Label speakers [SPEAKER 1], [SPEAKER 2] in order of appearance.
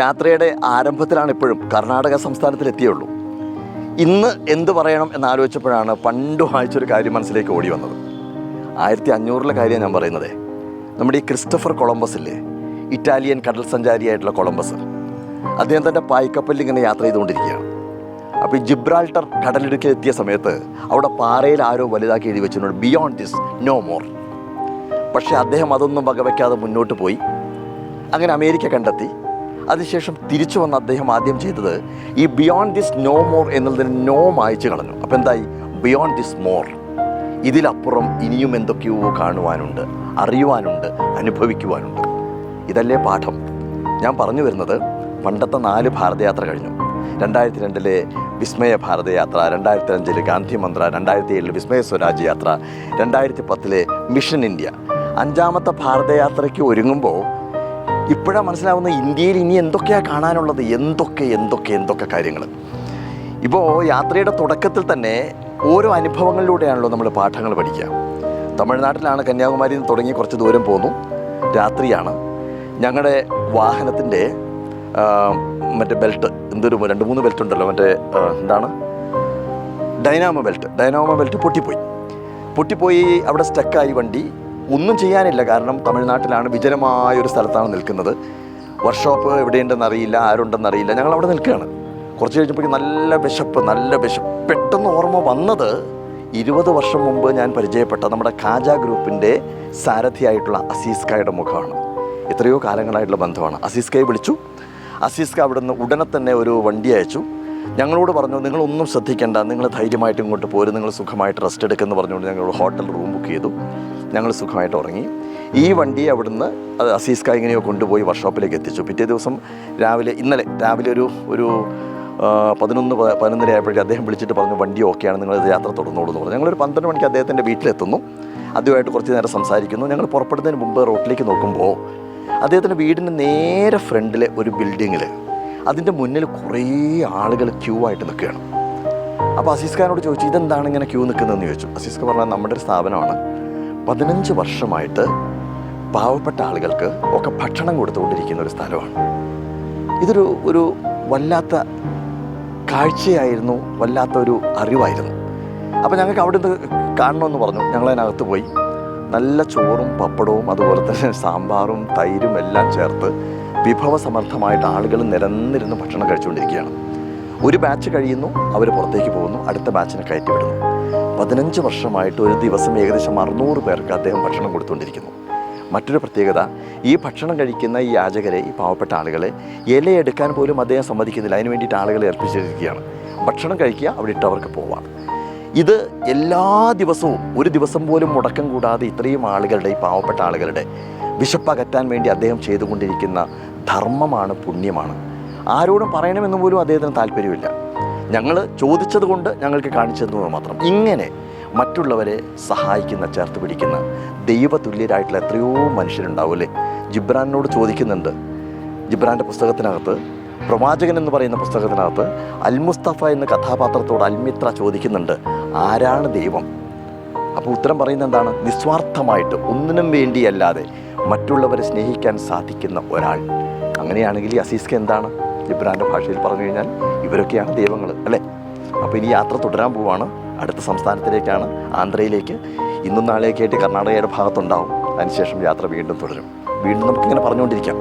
[SPEAKER 1] യാത്രയുടെ ആരംഭത്തിലാണ് ഇപ്പോഴും കർണാടക സംസ്ഥാനത്തിലെത്തിയുള്ളൂ. ഇന്ന് എന്ത് പറയണം എന്നാലോചിച്ചപ്പോഴാണ് പണ്ട് വായിച്ചൊരു കാര്യം മനസ്സിലേക്ക് ഓടി വന്നത്. ആയിരത്തി അഞ്ഞൂറിലെ കാര്യം ഞാൻ പറയുന്നത് നമ്മുടെ ഈ ക്രിസ്റ്റഫർ കൊളംബസ് ഇല്ലേ? ഇറ്റാലിയൻ കടൽ സഞ്ചാരിയായിട്ടുള്ള കൊളംബസ്. അദ്ദേഹം തന്റെ പായ്ക്കപ്പലിൽ ഇങ്ങനെ യാത്ര ചെയ്തുകൊണ്ടിരിക്കുകയാണ്. അപ്പോൾ ഈ ജിബ്രാൾട്ടർ കടലിടുക്കിൽ എത്തിയ സമയത്ത് അവിടെ പാറയിൽ ആരോ വലുതാക്കി എഴുതി വെച്ചിട്ടുണ്ട് ബിയോണ്ട് ദിസ് നോ മോർ പക്ഷേ അദ്ദേഹം അതൊന്നും വകവയ്ക്കാതെ മുന്നോട്ട് പോയി. അങ്ങനെ അമേരിക്ക കണ്ടെത്തി. അതിനുശേഷം തിരിച്ചു വന്ന അദ്ദേഹം ആദ്യം ചെയ്തത് ഈ ബിയോണ്ട് ദിസ് നോ മോർ എന്നുള്ളതിന് നോ മായച്ചു കളഞ്ഞു. അപ്പം എന്തായി? ബിയോണ്ട് ദിസ് മോർ ഇതിലപ്പുറം ഇനിയും എന്തൊക്കെയോ കാണുവാനുണ്ട് അറിയുവാനുണ്ട് അനുഭവിക്കുവാനുണ്ട്. ഇതല്ലേ പാഠം. ഞാൻ പറഞ്ഞു വരുന്നത് പണ്ടത്തെ നാല് ഭാരതയാത്ര കഴിഞ്ഞു. രണ്ടായിരത്തി രണ്ടിലെ വിസ്മയ ഭാരതയാത്ര രണ്ടായിരത്തി അഞ്ചിലെ ഗാന്ധി മന്ത്ര രണ്ടായിരത്തി ഏഴിലെ വിസ്മയ സ്വരാജ് യാത്ര രണ്ടായിരത്തി പത്തിലെ മിഷൻ ഇന്ത്യ. അഞ്ചാമത്തെ ഭാരതയാത്രയ്ക്ക് ഒരുങ്ങുമ്പോൾ ഇപ്പോഴാണ് മനസ്സിലാവുന്ന ഇന്ത്യയിൽ ഇനി എന്തൊക്കെയാണ് കാണാനുള്ളത്? എന്തൊക്കെ എന്തൊക്കെ എന്തൊക്കെ കാര്യങ്ങൾ ഇപ്പോൾ യാത്രയുടെ തുടക്കത്തിൽ തന്നെ ഓരോ അനുഭവങ്ങളിലൂടെയാണല്ലോ നമ്മൾ പാഠങ്ങൾ പഠിക്കുക. തമിഴ്നാട്ടിലാണ് കന്യാകുമാരിയിൽ നിന്ന് തുടങ്ങി കുറച്ച് ദൂരം പോന്നു. രാത്രിയാണ്. ഞങ്ങളുടെ വാഹനത്തിന്റെ മറ്റേ ബെൽറ്റ് എന്തൊരു രണ്ട് മൂന്ന് ബെൽറ്റ് ഉണ്ടല്ലോ മറ്റേ എന്താണ്? Dynamo belt. ഡൈനാമോ ബെൽറ്റ് പൊട്ടിപ്പോയി. പൊട്ടിപ്പോയി അവിടെ സ്റ്റക്കായി വണ്ടി ഒന്നും ചെയ്യാനില്ല. കാരണം തമിഴ്നാട്ടിലാണ് വിജനമായ ഒരു സ്ഥലത്താണ് നിൽക്കുന്നത്. വർക്ക്ഷോപ്പ് എവിടെയുണ്ടെന്ന് അറിയില്ല ആരുണ്ടെന്ന് അറിയില്ല ഞങ്ങൾ അവിടെ നിൽക്കുകയാണ്. കുറച്ച് കഴിഞ്ഞപ്പോഴേക്കും നല്ല വിശപ്പ് നല്ല വിശപ്പ്. പെട്ടെന്ന് ഓർമ്മ വന്നത് ഇരുപത് വർഷം മുമ്പ് ഞാൻ പരിചയപ്പെട്ട നമ്മുടെ കാജ ഗ്രൂപ്പിന്റെ സാരഥിയായിട്ടുള്ള അസീസ് ഖായുടെ മുഖമാണ്. എത്രയോ കാലങ്ങളായിട്ടുള്ള ബന്ധമാണ്. അസീസ്കയെ വിളിച്ചു. അസീസ്ക അവിടെ നിന്ന് ഉടനെ തന്നെ ഒരു വണ്ടി അയച്ചു. ഞങ്ങളോട് പറഞ്ഞു നിങ്ങളൊന്നും ശ്രദ്ധിക്കേണ്ട. നിങ്ങൾ ധൈര്യമായിട്ട് ഇങ്ങോട്ട് പോരും. നിങ്ങൾ സുഖമായിട്ട് റെസ്റ്റ് എടുക്കുമെന്ന് പറഞ്ഞുകൊണ്ട് ഞങ്ങൾ ഹോട്ടൽ റൂം ബുക്ക് ചെയ്തു. ഞങ്ങൾ സുഖമായിട്ട് ഉറങ്ങി. ഈ വണ്ടി അവിടുന്ന് അത് അസീസ് കായിങ്ങനെയോ കൊണ്ടുപോയി വർക്ക്ഷോപ്പിലേക്ക് എത്തിച്ചു. പിറ്റേ ദിവസം രാവിലെ ഇന്നലെ രാവിലെ ഒരു ഒരു പതിനൊന്ന് പതിനൊന്നര ആയപ്പോഴേ അദ്ദേഹം വിളിച്ചിട്ട് പറഞ്ഞു വണ്ടി ഓക്കെയാണ് നിങ്ങൾ യാത്ര തുടർന്നോളൂ എന്ന് പറഞ്ഞു. ഞങ്ങളൊരു പന്ത്രണ്ട് മണിക്ക് അദ്ദേഹത്തിന്റെ വീട്ടിലെത്തുന്നു. ആദ്യമായിട്ട് കുറച്ച് നേരം സംസാരിക്കുന്നു. ഞങ്ങൾ പുറപ്പെടുന്നതിന് മുമ്പ് റോട്ടിലേക്ക് നോക്കുമ്പോൾ അദ്ദേഹത്തിന്റെ വീടിന് നേരെ ഫ്രണ്ടിലെ ഒരു ബിൽഡിങ്ങിൽ അതിന്റെ മുന്നിൽ കുറേ ആളുകൾ ക്യൂ ആയിട്ട് നിൽക്കുകയാണ്. അപ്പോൾ അസീസ് ഖാനോട് ചോദിച്ചു ഇതെന്താണ് ഇങ്ങനെ ക്യൂ നിൽക്കുന്നതെന്ന്? ചോദിച്ചു. അസീസ് പറഞ്ഞാൽ നമ്മുടെ ഒരു സ്ഥാപനമാണ്. പതിനഞ്ച് വർഷമായിട്ട് പാവപ്പെട്ട ആളുകൾക്ക് ഒക്കെ ഭക്ഷണം കൊടുത്തുകൊണ്ടിരിക്കുന്ന ഒരു സ്ഥലമാണ്. ഇതൊരു ഒരു വല്ലാത്ത കാഴ്ചയായിരുന്നു വല്ലാത്ത ഒരു അറിവായിരുന്നു. അപ്പോൾ ഞങ്ങൾക്ക് അവിടെ നിന്ന് കാണണമെന്ന് പറഞ്ഞു ഞങ്ങളതിനകത്ത് പോയി. നല്ല ചോറും പപ്പടവും അതുപോലെ തന്നെ സാമ്പാറും തൈരും എല്ലാം ചേർത്ത് വിഭവസമർത്ഥമായിട്ട് ആളുകൾ നിരന്നിരുന്ന് ഭക്ഷണം കഴിച്ചുകൊണ്ടിരിക്കുകയാണ്. ഒരു ബാച്ച് കഴിയുന്നു അവർ പുറത്തേക്ക് പോകുന്നു അടുത്ത ബാച്ചിനെ കയറ്റി വിടുന്നു. പതിനഞ്ച് വർഷമായിട്ട് ഒരു ദിവസം ഏകദേശം അറുന്നൂറ് പേർക്ക് അദ്ദേഹം ഭക്ഷണം കൊടുത്തുകൊണ്ടിരിക്കുന്നു. മറ്റൊരു പ്രത്യേകത ഈ ഭക്ഷണം കഴിക്കുന്ന ഈ യാചകരെ ഈ പാവപ്പെട്ട ആളുകളെ ഇലയെടുക്കാൻ പോലും അദ്ദേഹം സമ്മതിക്കുന്നില്ല. അതിന് വേണ്ടിയിട്ട് ആളുകളെ ഏൽപ്പിച്ചിരിക്കുകയാണ്. ഭക്ഷണം കഴിക്കുക അവിടെ ഇട്ട് അവർക്ക് പോവാം. ഇത് എല്ലാ ദിവസവും ഒരു ദിവസം പോലും മുടക്കം കൂടാതെ ഇത്രയും ആളുകളുടെ ഈ പാവപ്പെട്ട ആളുകളുടെ വിശപ്പകറ്റാൻ വേണ്ടി അദ്ദേഹം ചെയ്തുകൊണ്ടിരിക്കുന്ന ധർമ്മമാണ് പുണ്യമാണ്. ആരോടും പറയണമെന്ന് പോലും അദ്ദേഹത്തിന് താല്പര്യമില്ല. ഞങ്ങൾ ചോദിച്ചത് കൊണ്ട് ഞങ്ങൾക്ക് കാണിച്ചു മാത്രം. ഇങ്ങനെ മറ്റുള്ളവരെ സഹായിക്കുന്ന ചേർത്ത് പിടിക്കുന്ന ദൈവതുല്യരായിട്ടുള്ള എത്രയോ മനുഷ്യരുണ്ടാവും അല്ലേ? ജിബ്രാനോട് ചോദിക്കുന്നുണ്ട്. ജിബ്രാന്റെ പുസ്തകത്തിനകത്ത് പ്രവാചകൻ എന്ന് പറയുന്ന പുസ്തകത്തിനകത്ത് അൽമുസ്തഫ എന്ന കഥാപാത്രത്തോട് അൽമിത്ര ചോദിക്കുന്നുണ്ട് ആരാണ് ദൈവം? അപ്പോൾ ഉത്തരം പറയുന്നത് എന്താണ്? നിസ്വാർത്ഥമായിട്ട് ഒന്നിനും വേണ്ടിയല്ലാതെ മറ്റുള്ളവരെ സ്നേഹിക്കാൻ സാധിക്കുന്ന ഒരാൾ. അങ്ങനെയാണെങ്കിൽ അസീസ്ക്ക് എന്താണ്? ജിബ്രാന്റെ ഭാഷയിൽ പറഞ്ഞു കഴിഞ്ഞാൽ ഇവരൊക്കെയാണ് ദൈവങ്ങൾ അല്ലേ? അപ്പോൾ ഇനി യാത്ര തുടരാൻ പോവാണ്. അടുത്ത സംസ്ഥാനത്തിലേക്കാണ് ആന്ധ്രയിലേക്ക്. ഇന്നും നാളെയൊക്കെ ആയിട്ട് കർണാടകയുടെ ഭാഗത്തുണ്ടാവും. അതിനുശേഷം യാത്ര വീണ്ടും തുടരും. വീണ്ടും നമുക്കിങ്ങനെ പറഞ്ഞുകൊണ്ടിരിക്കാം.